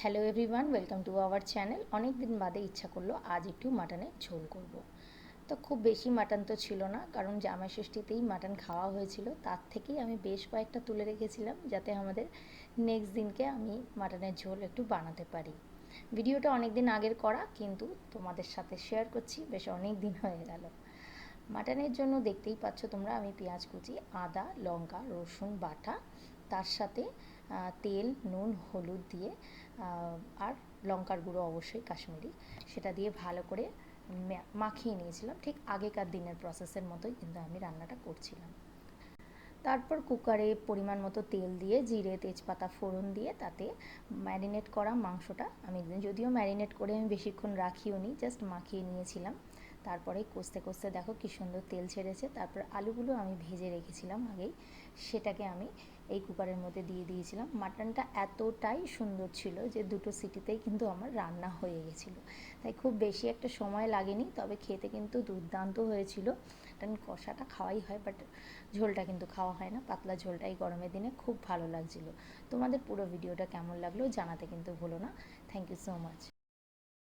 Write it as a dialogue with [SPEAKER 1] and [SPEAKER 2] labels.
[SPEAKER 1] Hello everyone welcome to our channel অনেক দিন বাদে ইচ্ছা করল আজ একটু মাটনের ঝোল করব। তো খুব বেশি মাটন তো ছিল না, কারণ জামাই ষষ্ঠীতেই মাটন খাওয়া হয়েছিল। তার থেকেই আমি বেশ কয়েকটা তুলে রেখেছিলাম, যাতে আমাদের নেক্সট দিনকে আমি মাটনের ঝোল একটু বানাতে পারি। ভিডিওটা অনেক দিন আগের করা, কিন্তু তোমাদের সাথে শেয়ার করছি, বেশ অনেক দিন হয়ে গেল। মাটনের জন্য দেখতেই পাচ্ছ তোমরা, আমি পেঁয়াজ কুচি, আদা, লঙ্কা, রসুন, বাটা, তার সাথে তেল, নুন, হলুদ দিয়ে আর লঙ্কার গুঁড়ো অবশ্যই কাশ্মীরি। সেটা দিয়ে ভালো করে মাখিয়ে নিয়েছিলাম। ঠিক আগেকার দিনের প্রসেসের মতোই কিন্তু আমি রান্নাটা করছিলাম। তারপর কুকারে পরিমাণ মতো তেল দিয়ে, জিরে, তেজপাতা, ফোড়ন দিয়ে তাতে ম্যারিনেট করা মাংসটা আমি যদিও ম্যারিনেট করে আমি বেশিক্ষণ রাখিও নি জাস্ট মাখিয়ে নিয়েছিলাম। তারপরে কষতে কষতে দেখো কী সুন্দর তেল ছেড়েছে। তারপর আলুগুলো আমি ভেজে রেখেছিলাম আগেই। সেটাকে আমি এই কুকারের মধ্যে দিয়ে দিয়েছিলাম। মাটনটা এতটাই সুন্দর ছিল যে দুটো সিটিতেই কিন্তু আমার রান্না হয়ে গেছিল। তাই খুব বেশি একটা সময় লাগেনি, তবে খেতে কিন্তু দুর্দান্ত হয়েছিল। কারণ কষাটা খাওয়াই হয়, বাট ঝোলটা কিন্তু খাওয়া হয় না। পাতলা ঝোলটা এই গরমের দিনে খুব ভালো লাগছিল। তোমাদের পুরো ভিডিওটা কেমন লাগল জানাতে কিন্তু ভুলো না। Thank you so much